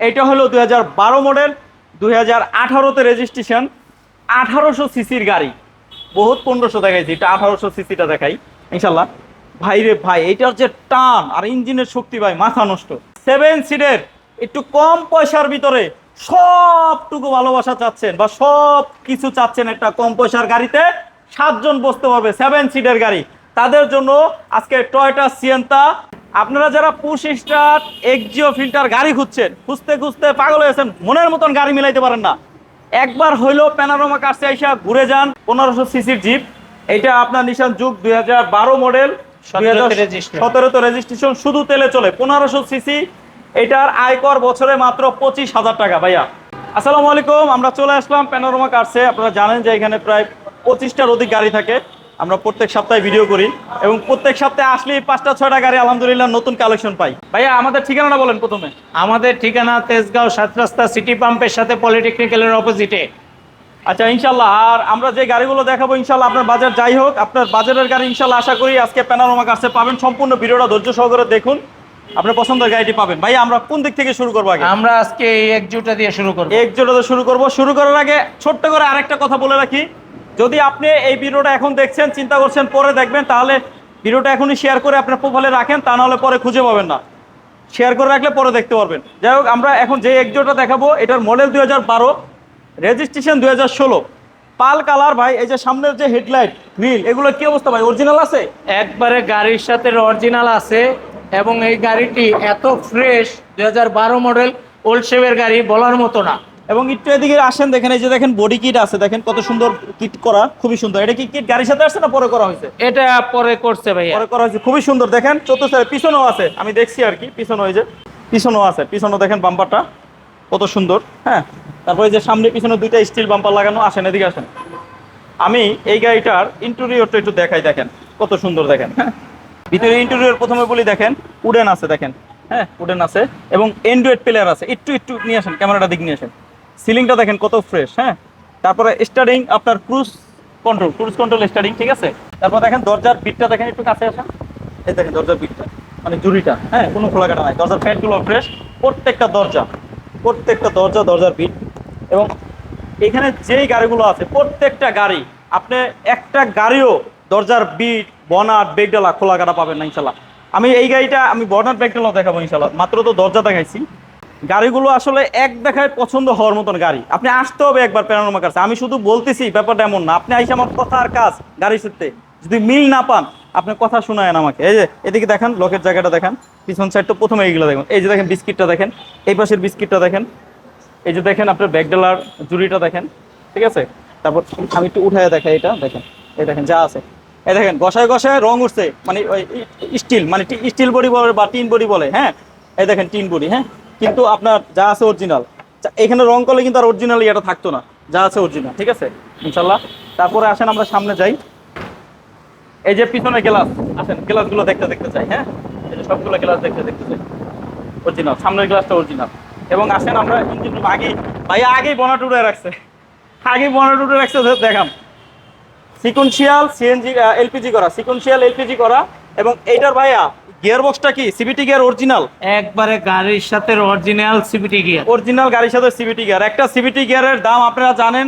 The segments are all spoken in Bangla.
এটা হলো দু হাজার বারো মডেল দুই হাজার আঠারোতে রেজিস্ট্রেশন আঠারোশো সিসির গাড়ি। বহুত পনেরোশো দেখাইছি, এটা আঠারোশো সিসিটা দেখাই ইনশাল্লাহ ভাই রে ভাই এইটার যে টান আর ইঞ্জিনের শক্তি ভাই, মাথা নষ্ট। সেভেন সিটের একটু কম পয়সার ভিতরে সবটুকু ভালোবাসা চাচ্ছেন বা সব কিছু চাচ্ছেন একটা কম পয়সার গাড়িতে, সাতজন বসতে পারবে সেভেন সিটের গাড়ি। তাদের জন্য আজকে টয়টা সিয়েন্তা আপনারা যারা পুশ স্টার্ট এক্সিও ফিল্টার গাড়ি খুঁজছেন খুঁজতে খুঁজতে পাগল হয়েছেন মনের মতন গাড়ি মিলাইতে পারেন না। একবার হইল প্যানারোমা কার্সে আইসা ঘুরে যান পনেরোশো সিসির জিপ এটা আপনার নিশান যুগ দুই হাজার বারো মডেল 17 তে। সতেরোতে রেজিস্ট্রেশন শুধু তেলে চলে পনেরোশো সিসি এটার আয়কর বছরে মাত্র পঁচিশ হাজার টাকা ভাইয়া। আসসালামু আলাইকুম আমরা চলে আসলাম প্যানোরামা কার্সে আপনারা জানেন যে এখানে প্রায় পঁচিশটার অধিক গাড়ি থাকে। আমরা প্রত্যেক সপ্তাহে ভিডিও করি এবং প্রত্যেক সপ্তাহে আসলেই পাঁচটা ছয়টা গাড়ি আলহামদুলিল্লাহ নতুন কালেকশন পাই। ভাইয়া আমাদের ঠিকানাটা বলেন প্রথমে। আমাদের ঠিকানা তেজগাঁও সাত রাস্তা সিটি পাম্পের সাথে পলিটেকনিক্যালের অপোজিটে আচ্ছা ইনশাল্লাহ আর আমরা যে গাড়িগুলো দেখাবো ইনশাল্লাহ আপনার বাজার যাই হোক আপনার বাজারের গাড়ি ইনশাল্লাহ আশা করি আজকে প্যানারোমা কার্সে পাবেন। সম্পূর্ণ ভিডিওটা ধৈর্য সহকারে দেখুন। আপনার পছন্দের গাড়িটি পাবেন। ভাই আমরা কোন দিক থেকে শুরু করব আগে? আমরা আজকে এই একজুটা দিয়ে শুরু করব। এক জোড়াতে শুরু করব। শুরু করার আগে ছোট্ট করে আরেকটা কথা বলে রাখি। যদি আপনি এই ভিডিওটা এখন দেখছেন, চিন্তা করছেন, পরে দেখবেন, তাহলে ভিডিওটা এখনই শেয়ার করে আপনার প্রোফাইলে রাখেন, তা নাহলে পরে খুঁজে পাবেন না। শেয়ার করে রাখলে পরে দেখতে পারবেন। যাই হোক, আমরা এখন যে একজোটা দেখাবো, এটার মডেল দুই হাজার বারো রেজিস্ট্রেশন দুই হাজার ষোলো। পাল কালার ভাই, এই যে সামনের যে হেডলাইট গ্রিল এগুলো কি অবস্থা ভাই? অরিজিনাল আছে? একবারে গাড়ির সাথে অরিজিনাল আছে, এবং এই গাড়িটি এত ফ্রেশ দুই হাজার বারো মডেল ওল্ড শেপের গাড়ি বলার মতো না। এবং একটু এদিকে আসেন দেখেন এই যে দেখেন বডি কিট আছে দেখেন কত সুন্দর কিট করা খুবই সুন্দর। এটা কি কিট গাড়ির সাথে আসছে না পরে করা হয়েছে? এটা পরে করছে ভাই পরে করা হয়েছে খুবই সুন্দর। দেখেন চতুর্থ পিছনেও আছে আমি দেখছি আর কি পিছনে ওই যে পিছনেও আছে পিছনেও দেখেন বাম্পারটা কত সুন্দর হ্যাঁ? তারপরে যে সামনে পিছনে দুইটা স্টিল বাম্পার লাগানো আসেন এদিকে আসেন। আমি এই গাড়িটার ইন্টেরিয়রটা একটু দেখাই দেখেন কত সুন্দর দেখেন হ্যাঁ? ভিতরে ইন্টেরিয়র প্রথমে বলি দেখেন উডেন আছে দেখেন হ্যাঁ? উডেন আছে এবং অ্যান্ড্রয়েড প্লেয়ার আছে একটু একটু নিয়ে আসেন ক্যামেরাটা দিক নিয়ে আসেন। সিলিংটা দেখেন কত ফ্রেশ হ্যাঁ? তারপরে স্টারিং আপনার cruise control cruise control steering ঠিক আছে? তারপর দেখেন দরজার বিটটা দেখেন একটু কাছে আসেন। এই দেখেন দরজার বিটটা মানে জুড়িটা হ্যাঁ? কোনো খোলা কাটা নাই। দরজার ফ্যাটগুলো ফ্রেশ প্রত্যেকটা দরজা প্রত্যেকটা দরজা, দরজার বিট এবং এখানে যেই গাড়িগুলো আছে, প্রত্যেকটা গাড়ি, আপনি একটা গাড়িও দরজার বিট বনাট বেগডালা খোলা কাটা পাবেন না, ইনশাল্লাহ। আমি এই গাড়িটা, আমি বনাট বেগডালাও দেখাবো, ইনশাল্লাহ। মাত্র তো দরজা দেখাইছি। গাড়িগুলো আসলে এক দেখায় পছন্দ হওয়ার মতন গাড়ি। আপনি আসতে হবে একবার প্যানোরামা কাছে। আমি শুধু বলতেছি ব্যাপারটা এমন না। আপনি আইসে আমার কথা আর কাজ গাড়ি শিখতে যদি মিল না পান, আপনি কথা শোনায়েন আমাকে। এই যে, এদিকে দেখেন, লকের জায়গাটা দেখেন। পিছন সাইড তো প্রথমে এইগুলো দেখুন। এই যে দেখেন, বিস্কিটটা দেখেন। এই পাশের বিস্কিটটা দেখেন। এই যে দেখেন, আপনার ব্যাগডালার জুড়িটা দেখেন। ঠিক আছে? তারপর আমি একটু উঠায় দেখাই এটা। দেখেন, এই দেখেন, যা আছে। এই দেখেন গসায় গসায় রং উঠছে। মানে ওই স্টিল মানে স্টিল বডি বলে বা টিন বডি বলে হ্যাঁ? এই দেখেন, টিন বডি হ্যাঁ? কিন্তু আপনার যা আছে অরিজিনাল এখানে রং করলে কিন্তু আর অরিজিনাল এটা থাকতো না। যা আছে অরিজিনাল ঠিক আছে? ইনশাল্লাহ তারপরে আসেন, আমরা সামনে যাই। এই যে পিছনে গ্লাস আসেন গ্লাসগুলো দেখতে দেখতে চাই হ্যাঁ? এই যে সবগুলো গ্লাস দেখতে দেখতে চাই অরিজিনাল সামনের গ্লাসটা অরিজিনাল এবং আসেন, আমরা ইঞ্জিন রুম আগেই ভাইয়া আগেই বনাট উড়ে রাখছে। আগেই বনাট উড়ে রাখছে দেখাম। সিকুয়েন্সিয়াল সিএনজি এলপিজি করা সিকুয়েন্সিয়াল এলপিজি করা। এবং এইটার ভাইয়া গিয়ার বক্সটা কি সিবিটি গিয়ার অরিজিনাল একবারে গাড়ির সাথে অরিজিনাল সিবিটি গিয়ার অরিজিনাল গাড়ির সাথে সিবিটি গিয়ার একটা সিবিটি গিয়ারের দাম আপনারা জানেন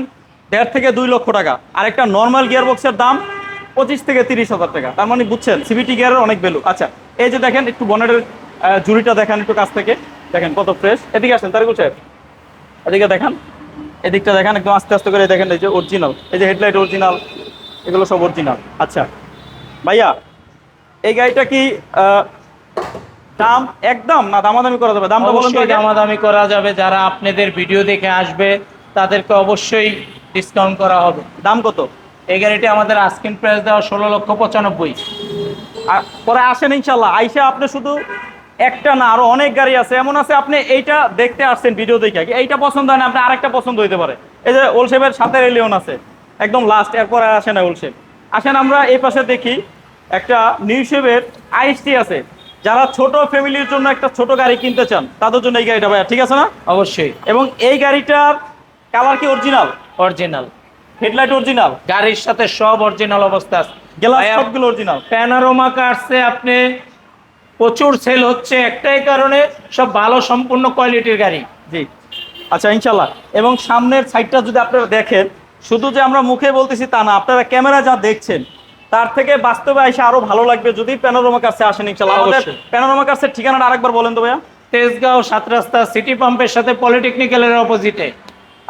দেড় থেকে দুই লক্ষ টাকা। আর একটা নর্মাল গিয়ার বক্সের দাম পঁচিশ থেকে তিরিশ হাজার টাকা। তার মানে বুঝছেন সিবিটি গিয়ারের অনেক ভ্যালু আচ্ছা এই যে দেখেন একটু বনেটের জুড়িটা দেখেন একটু কাছ থেকে। দেখেন কত ফ্রেশ এদিকে আসেন তারিকুল সাহেব। এদিকে দেখান। এদিকটা দেখেন একদম আস্তে আস্তে করে দেখেন এই যে অরিজিনাল এই যে হেডলাইট অরিজিনাল এগুলো সব অরিজিনাল আচ্ছা ভাইয়া এই গাড়িটা কি দাম একদম না দামাদামি করা যাবে? দামটা বলুন তো দামাদামি করা যাবে। যারা আপনাদের ভিডিও দেখে আসবে তাদেরকে অবশ্যই ডিসকাউন্ট করা হবে। দাম কত? এই গাড়িটি আমাদের আস্কিন প্রাইস দেওয়া ষোলো লক্ষ পঁচানব্বই। পরে আসেন ইনশাল্লাহ। আইসা আপনি শুধু একটা না আরও অনেক গাড়ি আছে। এমন আছে আপনি এইটা দেখতে আসছেন ভিডিও দেখে। এইটা পছন্দ হয় না আপনি আরেকটা পছন্দ হইতে পারে। এই যে ওলশেপের সাথে এলিয়ন আছে একদম লাস্ট এরপরে আসে না ওলশেপ আসেন আমরা এই পাশে দেখি। একটা নিউ শেপের আইসটি আছে। যারা ছোট ফ্যামিলির জন্য একটা ছোট গাড়ি কিনতে চান তাদের জন্য এই গাড়িটা ভাইয়া ঠিক আছে না? অবশ্যই। এবং এই গাড়িটার কালার কি অরিজিনাল অরিজিনাল হেডলাইট অরিজিনাল গাড়ির সাথে সব অরিজিনাল অবস্থা আছে। গ্লাস সবগুলো অরিজিনাল প্যানারোমা কার্সে আপনি প্রচুর সেল হচ্ছে একটাই কারণে সব ভালো সম্পূর্ণ কোয়ালিটির গাড়ি। জি। আচ্ছা ইনশাল্লাহ এবং সামনের সাইডটা যদি আপনারা দেখেন শুধু যে আমরা মুখে বলতেছি তা না আপনারা ক্যামেরা যা দেখছেন তার থেকে বাস্তবে এসে আরও ভালো লাগবে যদি প্যানোরামা কাছে আসেন ইনশাল্লাহ আমাদের। প্যানোরামা কাছের ঠিকানাটা আরেকবার বলেন তো ভাইয়া। তেজগাঁও সাত রাস্তা সিটি পাম্পের সাথে পলিটেকনিক্যালের অপোজিটে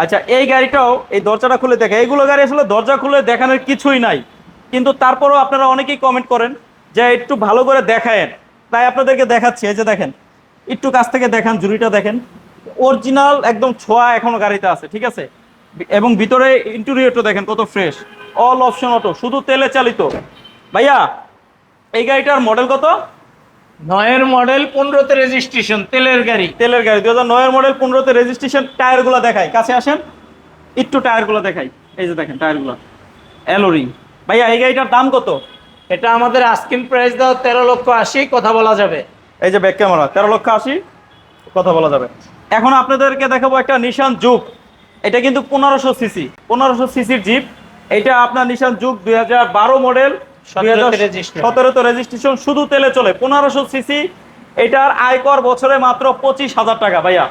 আচ্ছা এই গাড়িটাও এই দরজাটা খুলে দেখে এইগুলো গাড়ি আসলে দরজা খুলে দেখানোর কিছুই নাই। কিন্তু তারপরেও আপনারা অনেকেই কমেন্ট করেন যে একটু ভালো করে দেখায়েন। তাই আপনাদেরকে দেখাচ্ছি এই যে দেখেন। একটু কাছ থেকে দেখান জুড়িটা দেখেন। অরিজিনাল একদম ছোঁয়া এখনও গাড়িতে আছে ঠিক আছে? এবং ভিতরে ইন্টেরিয়রটা দেখেন কত ফ্রেশ অল অপশন অটো শুধু তেলে চালিত। ভাইয়া এই গাড়িটার মডেল কত? নয়ের মডেল পনেরোতে রেজিস্ট্রেশন তেলের গাড়ি। তেলের গাড়ি দু হাজার নয়ের মডেল পনেরোতে রেজিস্ট্রেশন টায়ারগুলো দেখাই। কাছে আসেন একটু টায়ারগুলো দেখাই। এই যে দেখেন টায়ারগুলো। অ্যালোরিং ভাইয়া এই গাড়িটার দাম কত? এটা আমাদের আস্কিন প্রাইস দাও তেরো লক্ষ আশি কথা বলা যাবে। এই যে ব্যাক ক্যামেরা তেরো লক্ষ আশি কথা বলা যাবে। এখন আপনাদেরকে দেখাবো একটা নিশান যুগ এটা কিন্তু পনেরোশো সিসি পনেরোশো সিসির জিপ। এটা আপনার নিশান যুগ দুই হাজার বারো মডেল 17 তে সতেরোতে রেজিস্ট্রেশন শুধু তেলে চলে। পনেরোশো সিসি এটার আয়কর বছরে মাত্র পঁচিশ হাজার টাকা ভাইয়া।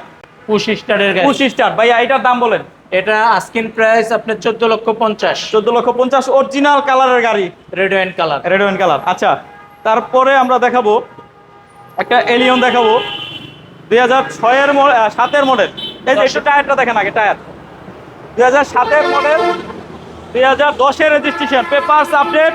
পুশ স্টারের পঁচিশ স্টার ভাইয়া এটার দাম বলেন। এটা আস্কিন প্রাইস আপনার চোদ্দ লক্ষ পঞ্চাশ। চোদ্দ লক্ষ পঞ্চাশ অরিজিনাল কালারের গাড়ি। Red and colour red wine colour আচ্ছা। তারপরে আমরা দেখাবো একটা এলিয়ন দেখাবো। দুই হাজার ছয়ের সাতের মডেল। এই যে একটু টায়ারটা দেখেন আগে টায়ার দুই হাজার সাতের মডেল দুই হাজার দশের রেজিস্ট্রেশন পেপারস আপডেট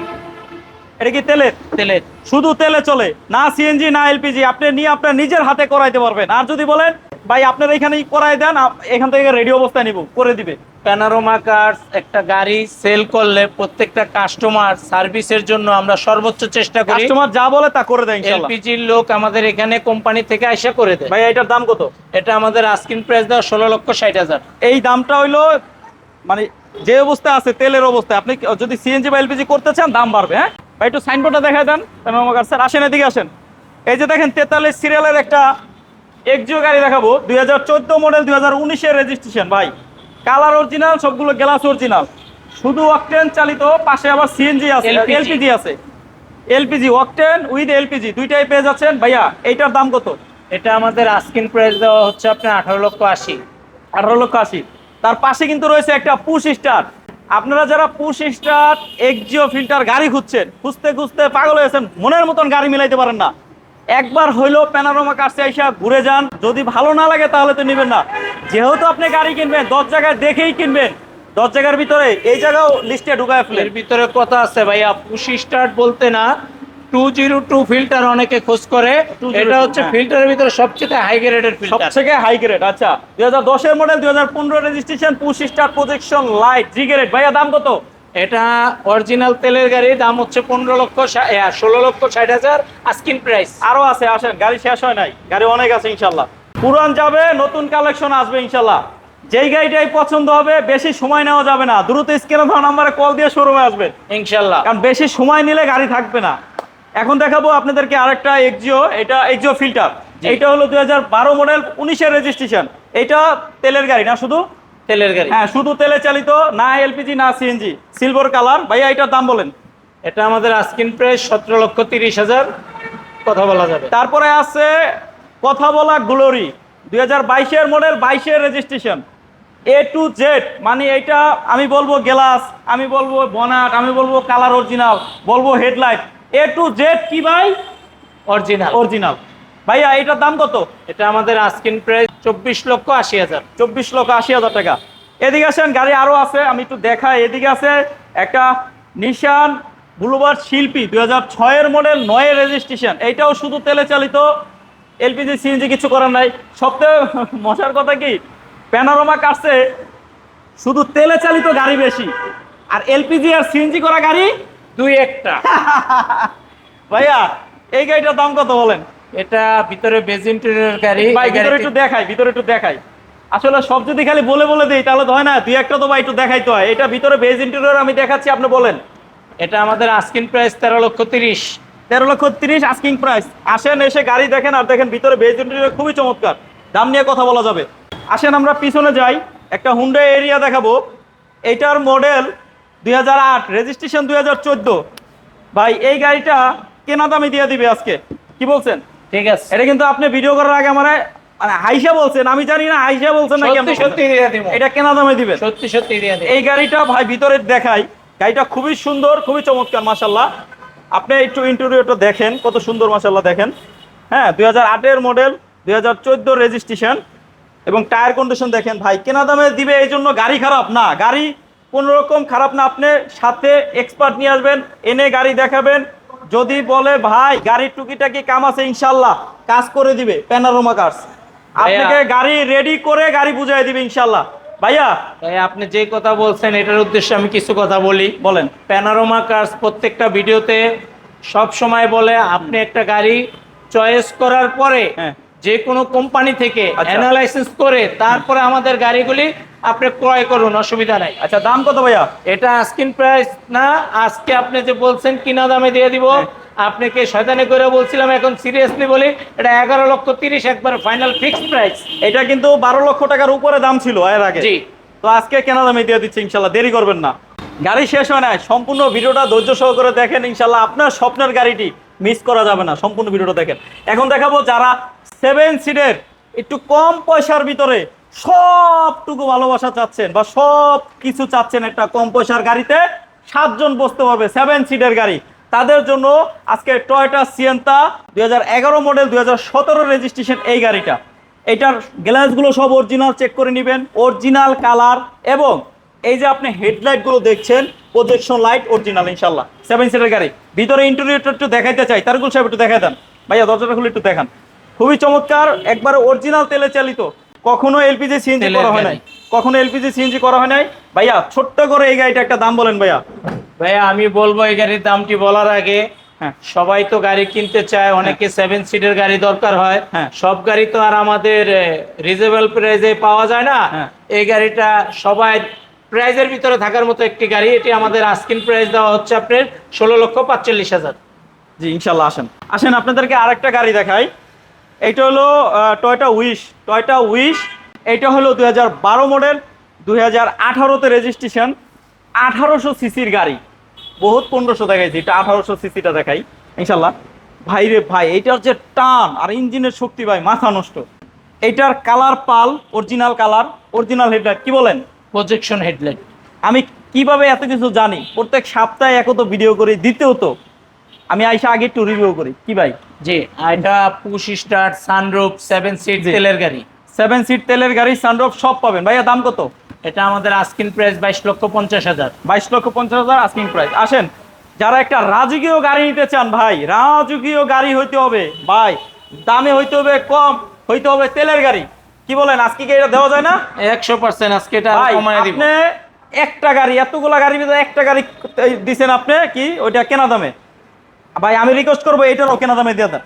এটা কি তেলের? তেলের। শুধু তেলে চলে না সিএনজি না এলপিজি আপনি নিয়ে আপনার নিজের হাতে করাইতে পারবেন। আর যদি বলেন ভাই আপনার এখানেই করাই দেন এখান থেকে রেডি অবস্থায় নিব করে দিবে। প্যানারোমা কার্স একটা গাড়ি সেল করলে প্রত্যেকটা কাস্টমার সার্ভিসের জন্য আমরা সর্বোচ্চ চেষ্টা করি। কাস্টমার যা বলে তা করে দেয় এলপিজির লোক আমাদের এখানে কোম্পানি থেকে আইসা করে দেয়। ভাই এটার দাম কত? এটা আমাদের আস্কিন প্রাইস দেওয়া ষোলো লক্ষ ষাট হাজার। এই দামটা হইল মানে যে অবস্থায় আছে তেলের অবস্থায় আপনি যদি সিএনজি বা এলপিজি করতে চান দাম বাড়বে হ্যাঁ? ভাই একটু সাইনবোর্ডটা দেখায় দেন স্যার আসেন এদিকে আসেন। এই যে দেখেন তেতাল্লিশ সিরিয়ালের একটা এক্সিও গাড়ি দেখাবো দুই হাজার চোদ্দ মডেল দুই হাজার উনিশের রেজিস্ট্রেশন ভাই। কালার অরিজিনাল সবগুলো গ্লাস অরিজিনাল শুধু অকটেন চালিত পাশে আবার সিএনজি আছে এলপিজি আছে। এলপিজি অকটেন উইথ এলপিজি দুইটাই পেয়ে যাচ্ছেন। ভাইয়া এইটার দাম কত? এটা আমাদের আস্কিন প্রাইস দেওয়া হচ্ছে আপনার আঠারো লক্ষ আশি। আঠারো লক্ষ আশি। তার পাশে কিন্তু রয়েছে একটা পুশ স্টার আপনারা যারা পুশ স্টার এক্সিও ফিল্টার গাড়ি খুঁজছেন, খুঁজতে খুঁজতে পাগল হয়েছেন মনের মতন গাড়ি মিলাইতে পারেন না। একবার হইলেও প্যানারোমা কাছে আইসা ঘুরে যান, যদি ভালো না লাগে তাহলে তো নেবেন না। যেহেতু আপনি গাড়ি কিনবেন, দশ জায়গায় দেখেই কিনবেন। দশ জায়গার ভিতরে এই জায়গাও লিস্টে ঢুকায় ফেলেন। ভিতরে কথা আছে, ভাইয়া পুশ স্টার্ট বলতে না টু জিরো টু ফিল্টার অনেকে খোঁজ করে। এটা হচ্ছে হ্যাঁ। ফিল্টারের ভিতরে সবচেয়ে হাই গ্রেডের ফিল্টার সবথেকে হাই গ্রেড আচ্ছা। দুই হাজার দশের মডেল দুই হাজার পনেরো registration push start projection light G grade ভাইয়া দাম কত? এটা অরিজিনাল তেলের গাড়ি দাম হচ্ছে পনেরো লক্ষ ষোলো লক্ষ ষাট হাজার আস্কিন প্রাইস আরও আছে আসেন গাড়ি শেষ হয় নাই। গাড়ি অনেক আছে ইনশাল্লাহ। পুরান যাবে নতুন কালেকশন আসবে ইনশাল্লাহ। যেই গাড়িটাই পছন্দ হবে বেশি সময় নেওয়া যাবে না। দ্রুত স্ক্রিনে দেওয়া নাম্বারে কল দিয়ে শোরুমে আসবেন। ইনশাল্লাহ। কারণ বেশি সময় নিলে গাড়ি থাকবে না। এখন দেখাবো আপনাদেরকে আরেকটা এক্সিও এটা এক্সিও ফিল্টার জি। এইটা হলো দুই হাজার বারো মডেল উনিশের রেজিস্ট্রেশন এটা তেলের গাড়ি না শুধু? তেলের গাড়ি। হ্যাঁ শুধু তেলে চালিত না এলপিজি না সিএনজি সিলভার কালার ভাইয়া এটার দাম বলেন। এটা আমাদের আস্কিন প্রাইস সতেরো লক্ষ তিরিশ হাজার। কথা বলা যাবে। তারপরে আছে কথা বলা গ্লোরি দুই হাজার বাইশের মডেল বাইশের রেজিস্ট্রেশন এ টু জেড মানে এটা আমি বলব গ্লাস আমি বলব বনাট আমি বলব কালার অরিজিনাল বলব হেডলাইট এ টু জেড কি ভাই? অরিজিনাল অরিজিনাল ভাইয়া এটার দাম কত? এটা আমাদের আস্কিন প্রাইস চব্বিশ লক্ষ আশি হাজার। চব্বিশ লক্ষ আশি হাজার টাকা। এদিকে আসেন গাড়ি আরও আছে আমি একটু দেখাই। এদিকে আছে একটা নিশান বুলুবার শিল্পী দুই হাজার ছয়ের মডেল নয়ের রেজিস্ট্রেশন এইটাও শুধু তেলে চালিত। এলপিজি সিএনজি কিছু করার নাই। সবথেকে মজার কথা কি? প্যানারোমা কাটছে। শুধু তেলে চালিত গাড়ি বেশি। আর এলপিজি আর সিএনজি করা গাড়ি দুই একটা। ভাইয়া এই গাড়িটার দাম কত বলেন? এটা ভিতরে বেজ ইন্টেরিয়র গাড়ি ভাই ভিতরে একটু দেখাই ভিতরে একটু দেখাই। আসলে সব যদি খালি বলে বলে দিই তাহলে তো হয় না দুই একটা তো ভাই একটু দেখাইতে হয়। এটা ভিতরে বেজ ইন্টেরিয়র আমি দেখাচ্ছি আপনি বলেন। এটা আমাদের আস্কিন প্রাইস তেরো লক্ষ তিরিশ। তেরো লক্ষ তিরিশ আস্কিং প্রাইস আসেন এসে গাড়ি দেখেন আর দেখেন ভিতরে বেজ ইন্টেরিয়র খুবই চমৎকার। দাম নিয়ে কথা বলা যাবে। আসেন আমরা পিছনে যাই। একটা হুন্ডা এরিয়া দেখাবো। এটার মডেল দুই হাজার আট রেজিস্ট্রেশন দুই হাজার চোদ্দ। ভাই এই গাড়িটা কেনা দামে দিয়ে দিবে আজকে। কি বলছেন? ঠিক আছে। এটা কিন্তু আপনি ভিডিও করার আগে আমার মানে হাইসা বলছেন আমি জানি না হাইসা বলছেন না সত্যি সত্যি দিয়ে দিব। এটা কেনা দামে দিবেন। সত্যি সত্যি দিয়ে দিব। এই গাড়িটা ভাই ভিতরে দেখাই গাড়িটা খুবই সুন্দর খুবই চমৎকার মাসাল্লাহ আপনি একটু ইন্টেরিয়রটা দেখেন কত সুন্দর মাসাল্লাহ দেখেন। হ্যাঁ দুই হাজার আটের মডেল দুই হাজার চোদ্দোর রেজিস্ট্রেশন এবং টায়ার কন্ডিশন দেখেন ভাই কেনা দামে দিবে এই জন্য গাড়ি খারাপ না গাড়ি কোনো রকম খারাপ না আপনি সাথে এক্সপার্ট নিয়ে আসবেন এনে গাড়ি দেখাবেন। যদি বলে ভাই গাড়ির টুকিটাকি কাম আছে ইনশাল্লাহ। কাজ করে দিবে প্যানারোমা কার্স আপনাকে গাড়ি রেডি করে গাড়ি বুঝাই দিবে ইনশাল্লাহ। ভাইয়া। তাই আপনি যে কথা বলছেন এটার উদ্দেশ্যে আমি কিছু কথা বলি। বলেন। প্যানারোমা কার্স প্রত্যেকটা ভিডিওতে সব সময় বলে আপনি একটা গাড়ি চয়েস করার পরে হ্যাঁ। যে কোনো কোম্পানি থেকে আচ্ছা। অ্যানালাইসিস করে তারপরে আমাদের গাড়িগুলি আপনি ক্রয় করুন অসুবিধা নাই। আচ্ছা দাম কত ভাইয়া? এটা আস্কিন প্রাইস না আজকে আপনি যে বলছেন কিনা দামে দিয়ে দিব হ্যাঁ। আপনাকে শয়তানি করে বলছিলাম এখন সিরিয়াসলি বলি এটা এগারো লক্ষ তিরিশ একবার ফাইনাল ফিক্সড প্রাইস এটা কিন্তু বারো লক্ষ টাকার উপরে দাম ছিল এর আগে। জি। তো আজকে কেনা দামে দিয়ে দিচ্ছি ইনশাল্লাহ দেরি করবেন না। গাড়ি শেষ হয় না সম্পূর্ণ ভিডিওটা ধৈর্য সহকারে দেখেন ইনশাল্লাহ আপনার স্বপ্নের গাড়িটি মিস করা যাবে না সম্পূর্ণ ভিডিওটা দেখেন। এখন দেখাবো যারা সেভেন সিটের একটু কম পয়সার ভিতরে সবটুকু ভালোবাসা চাচ্ছেন বা সব কিছু চাচ্ছেন একটা কম পয়সার গাড়িতে, সাতজন বসতে পারবে সেভেন সিটের গাড়ি। তাদের জন্য আজকে টয়টা সিয়েন্তা দু হাজার এগারো মডেল দু হাজার সতেরো রেজিস্ট্রেশন এই গাড়িটা। এটার গ্লাসগুলো সব অরিজিনাল চেক করে নেবেন অরিজিনাল কালার এবং এই যে আপনি হেডলাইটগুলো দেখছেন প্রজেকশন লাইট অরিজিনাল ইনশাল্লাহ সেভেন সিটের গাড়ি। ভিতরে ইন্টেরিয়রটা একটু দেখাইতে চাই, তারগুলো সাহেব একটু দেখাই দেন। ভাইয়া, দরজাটা খুলে একটু দেখান। খুবই চমৎকার, একবারে অরিজিনাল তেলে চালিত। কখনো এলপিজি সিএনজি করা হয় নাই। কখনো এলপিজি সিএনজি করা হয় নাই। ভাইয়া ছোট্ট করে এই গাড়িটা একটা দাম বলেন ভাইয়া। ভাইয়া আমি বলব এই গাড়ির দামটি বলার আগে হ্যাঁ। সবাই তো গাড়ি কিনতে চায় অনেকে সেভেন সিটের গাড়ি দরকার হয়। হ্যাঁ। সব গাড়ি তো আর আমাদের রিজনেবল প্রাইসে পাওয়া যায় না। হ্যাঁ। এই গাড়িটা সবাই প্রাইজের ভিতরে থাকার মতো একটি গাড়ি। এটি আমাদের আস্কিন প্রাইস দেওয়া হচ্ছে আপনার ষোলো লক্ষ পাঁচচল্লিশ হাজার। জি ইনশাল্লাহ আসেন। আসেন আপনাদেরকে আরেকটা গাড়ি দেখাই। এইটা হলো টয়টা উইশ টয়টা উইশ এইটা হলো দুই মডেল দুই হাজার আঠারোতে রেজিস্ট্রেশন আঠারোশো সিসির গাড়ি। বহুত পনেরোশো দেখাইছি এটা আঠারোশো সিসিটা দেখাই ইনশাল্লাহ ভাই রে ভাই এইটার যে টান আর ইঞ্জিনের শক্তি ভাই মাথা নষ্ট। এইটার কালার পাল অরিজিনাল কালার অরিজিনাল হেডলাইট কি বলেন? প্রজেকশন হেডলাইট আমি কীভাবে এত কিছু জানি? প্রত্যেক সপ্তাহে একত ভিডিও করি দ্বিতীয় তো আমি আইসা আগে একটু রিভিউ করি। কি ভাই? জি এটা push start sunroof seven seat. তেলের গাড়ি। সেভেন সিট তেলের গাড়ি সানরফ সব পাবেন। ভাইয়া দাম কত? এটা আমাদের আস্কিন প্রাইস বাইশ লক্ষ পঞ্চাশ হাজার। বাইশ লক্ষ পঞ্চাশ হাজার আস্কিং প্রাইস আসেন যারা একটা রাজকীয় গাড়ি নিতে চান ভাই রাজকীয় গাড়ি হইতে হবে। ভাই দামে হইতে হবে কম হইতে হবে তেলের গাড়ি। কি বলেন আজকে কি এটা দেওয়া যায় না? একশো পার্সেন্ট আজকে এটা কমায় দিব। আপনি একটা গাড়ি এতগুলা গাড়ির ভিতরে একটা গাড়ি দিছেন আপনি কি? ওইটা কেনা দামে? ভাই আমি রিকোয়েস্ট করব এটারও কেনা দামে দিয়ে দেন।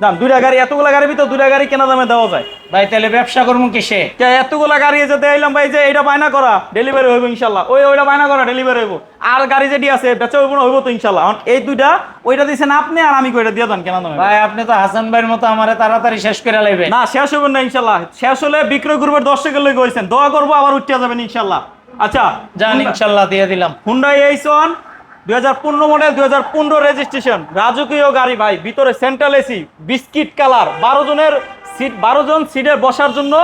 দাম দুইটা গাড়ি এতগুলা গাড়ি ভিতর দুইটা গাড়ি কেনা দামে দেওয়া যায়। ভাই তাহলে ব্যবসা করব কিসে? এতগুলা গাড়ি যে দেখাইলাম ভাই যে এটা বায়না করা ডেলিভারি হইব ইনশাল্লাহ। ওই ওইটা বায়না করা ডেলিভারি হইব। আর গাড়ি যেটি আছে বেচা হইব না হইব তো ইনশাল্লাহ। এই দুইটা ওইটা দিয়েছেন আপনি আর আমি কইটা দিয়ে দেন কেনা দামে। ভাই আপনি তো হাসান ভাইয়ের মতো আমারে তাড়াতাড়ি শেষ করে লাগবে না শেষ হইবেন না ইনশাল্লাহ। শেষ হলে বিক্রয় গ্রুপের দর্শকের লোক হয়েছেন দোয়া করব আবার উঠিয়া যাবেন ইনশাল্লাহ। আচ্ছা জান ইনশাল্লাহ দিয়ে দিলাম। হুন্ডাই এইসন 2015 মডেল 2015 রেজিস্ট্রেশন রাজকীয় গাড়ি ভাই ভিতরে সেন্ট্রাল এসি বিস্কিট কালার 12 জনের সিট 12 জন সিটে বসার জন্য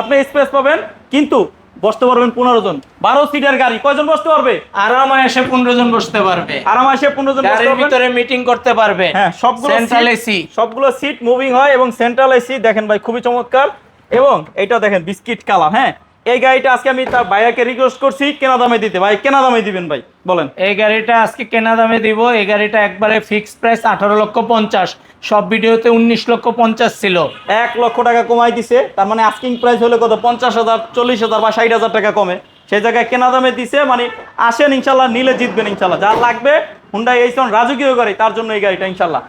আপনি স্পেস পাবেন। কিন্তু বসতে পারবেন 15 জন। 12 সিটের গাড়ি। কয়জন বসতে পারবে? আরামায়েশে 15 জন বসতে পারবে। আরামায়েশে 15 জন বসতে পারবে ভিতরে মিটিং করতে পারবে। হ্যাঁ সবগুলো সেন্ট্রাল এসি সবগুলো সিট মুভিং হয় এবং সেন্ট্রাল এসি দেখেন ভাই খুবই চমৎকার। এবং এটা দেখেন বিস্কিট কালার হ্যাঁ? এই গাড়িটা আজকে আমি তার ভাইয়াকে রিকোয়েস্ট করছি কেনা দামে দিতে। ভাই কেনা দামে দিবেন ভাই বলেন। এই গাড়িটা আজকে কেনা দামে দিব। এই গাড়িটা একবারে ফিক্সড প্রাইস আঠারো লক্ষ পঞ্চাশ। সব ভিডিওতে উনিশ লক্ষ পঞ্চাশ ছিল। এক লক্ষ টাকা কমাই দিছে তার মানে আস্কিং প্রাইস হলে কত? পঞ্চাশ হাজার চল্লিশ হাজার বা ষাট হাজার টাকা কমে। সেই জায়গায় কেনা দামে দিছে মানে আসেন ইনশাল্লাহ নিলে জিতবেন ইনশাল্লাহ। যা লাগবে হুন্ডাই এইসন রাজকীয় গাড়ি তার জন্য এই গাড়িটা ইনশাল্লাহ।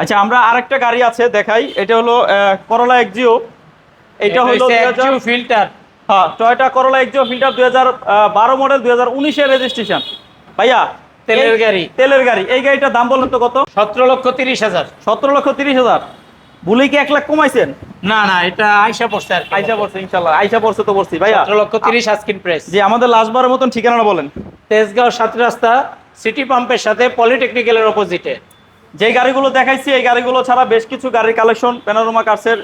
আচ্ছা আমরা আরেকটা গাড়ি আছে দেখাই। এটা হলো করলা এক্সিও এটা হলো ফিল্টার হ্যাঁ টয়টা করলা এক্সিও ফিল্টার দুই হাজার বারো মডেল দুই হাজার উনিশের রেজিস্ট্রেশন ভাইয়া তেলের গাড়ি। তেলের গাড়ি। এই গাড়িটার দাম বলেন তো কত? সতেরো লক্ষ তিরিশ হাজার। সতেরো লক্ষ তিরিশ হাজার। ভুলে কি এক লাখ কমাইছেন? না না এটা আইসা পড়ছে আর আইসা পড়ছে ইনশাল্লাহ। আইসা পড়ছে তো পড়ছি। ভাইয়া সতেরো লক্ষ তিরিশ আস্কিন প্রাইস যে আমাদের মতন ঠিকানাটা বলেন। তেজগাঁও সাত রাস্তা সিটি পাম্পের সাথে পলিটেকনিক্যালের অপোজিটে যে গাড়িগুলো দেখাইছি এই গাড়িগুলো ছাড়া বেশ কিছু গাড়ির কালেকশন প্যানোরোমা কার্সের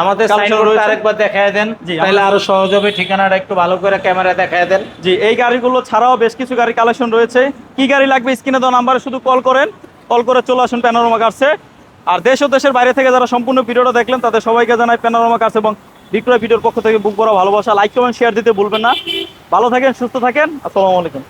আমাদের সাইনবোর্ডটা। আরেকবার দেখায় দেন। তাহলে আরও সহজ হবে ঠিকানাটা একটু ভালো করে ক্যামেরা দেখায় দেন। জি এই গাড়িগুলো ছাড়াও বেশ কিছু গাড়ি কালেকশন রয়েছে। কি গাড়ি লাগবে স্ক্রিনে দেওয়া নাম্বারে শুধু কল করেন। কল করে চলে আসুন প্যানোরামা কার্সে আর দেশ ও দেশের বাইরে থেকে যারা সম্পূর্ণ ভিডিওটা দেখলেন তাদের সবাইকে জানাই প্যানোরামা কার্স এবং বিক্রয় ভিডিওর পক্ষ থেকে বুক করা ভালোবাসা। লাইক কমেন্ট শেয়ার দিতে ভুলবেন না। ভালো থাকেন সুস্থ থাকেন। আসসালামু আলাইকুম।